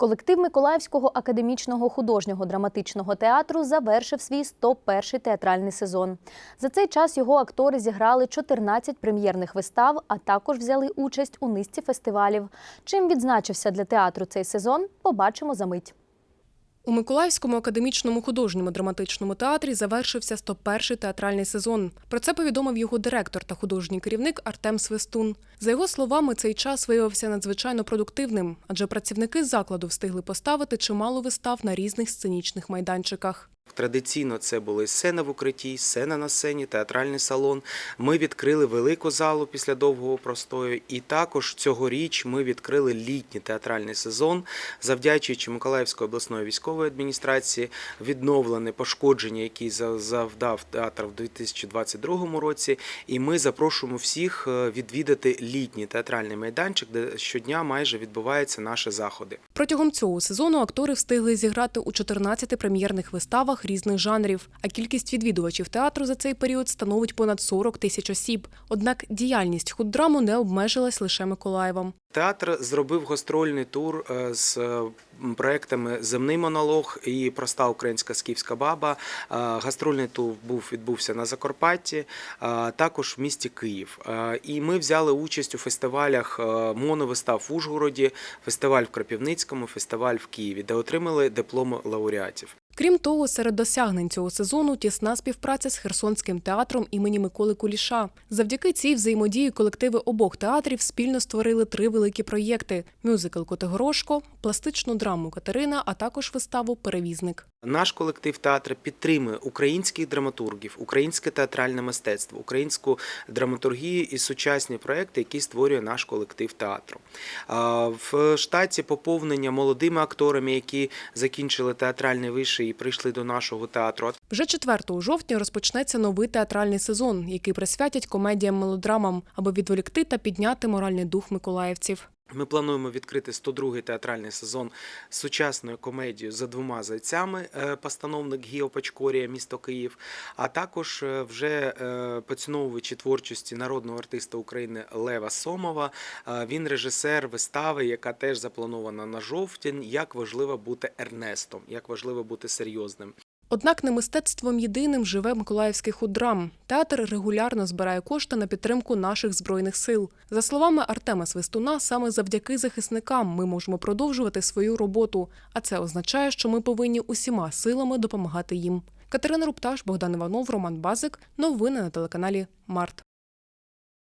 Колектив Миколаївського академічного художнього драматичного театру завершив свій 101-й театральний сезон. За цей час його актори зіграли 14 прем'єрних вистав, а також взяли участь у низці фестивалів. Чим відзначився для театру цей сезон, побачимо за мить. У Миколаївському академічному художньому драматичному театрі завершився 101-й театральний сезон. Про це повідомив його директор та художній керівник Артем Свистун. За його словами, цей час виявився надзвичайно продуктивним, адже працівники закладу встигли поставити чимало вистав на різних сценічних майданчиках. Традиційно це були сцена в укритті, сцена на сцені, театральний салон. Ми відкрили велику залу після довгого простою. І також цьогоріч ми відкрили літній театральний сезон, завдячуючи Миколаївської обласної військової адміністрації, відновлене пошкодження, які за- завдав театр в 2022 році. І ми запрошуємо всіх е, відвідати літній театральний майданчик, де щодня майже відбуваються наші заходи. Протягом цього сезону актори встигли зіграти у 14 прем'єрних виставах різних жанрів, а кількість відвідувачів театру за цей період становить понад 40 тисяч осіб. Однак діяльність худдраму не обмежилась лише Миколаєвом. Театр зробив гастрольний тур е, з е, проектами Земний монолог і Проста українська скіфська баба. Е, Гастрольний тур був відбувся на Закарпатті, е, також в місті Київ. І ми взяли участь у фестивалях моновистав в Ужгороді, фестиваль в Кропівницькому, фестиваль в Києві, де отримали дипломи лауреатів. Крім того, серед досягнень цього сезону тісна співпраця з Херсонським театром імені Миколи Куліша. Завдяки цій взаємодії колективи обох театрів спільно створили три великі проєкти: мюзикл Котигорошко, пластичну драму Катерина, а також виставу Перевізник. Наш колектив театру підтримує українських драматургів, українське театральне мистецтво, українську драматургію і сучасні проекти, які створює наш колектив театру. В штаті поповнення молодими акторами, які закінчили театральний виший і прийшли до нашого театру. Вже 4 жовтня розпочнеться новий театральний сезон, який присвятять комедіям мелодрамам, аби відволікти та підняти моральний дух миколаївців. Ми плануємо відкрити 102-й театральний сезон сучасною комедією за двома зайцями. е, Постановник Гіо Пачкорія, місто Київ. А також е, вже е, поціновувачі творчості народного артиста України Лева Сомова. Він режисер вистави, яка теж запланована на жовтень. Як важливо бути Ернестом, як важливо бути серйозним. Однак не мистецтвом єдиним живе Миколаївський худрам. Театр регулярно збирає кошти на підтримку наших збройних сил. За словами Артема Свистуна, саме завдяки захисникам ми можемо продовжувати свою роботу. А це означає, що ми повинні усіма силами допомагати їм. Катерина Рупташ, Богдан Іванов, Роман Базик. Новини на телеканалі Март.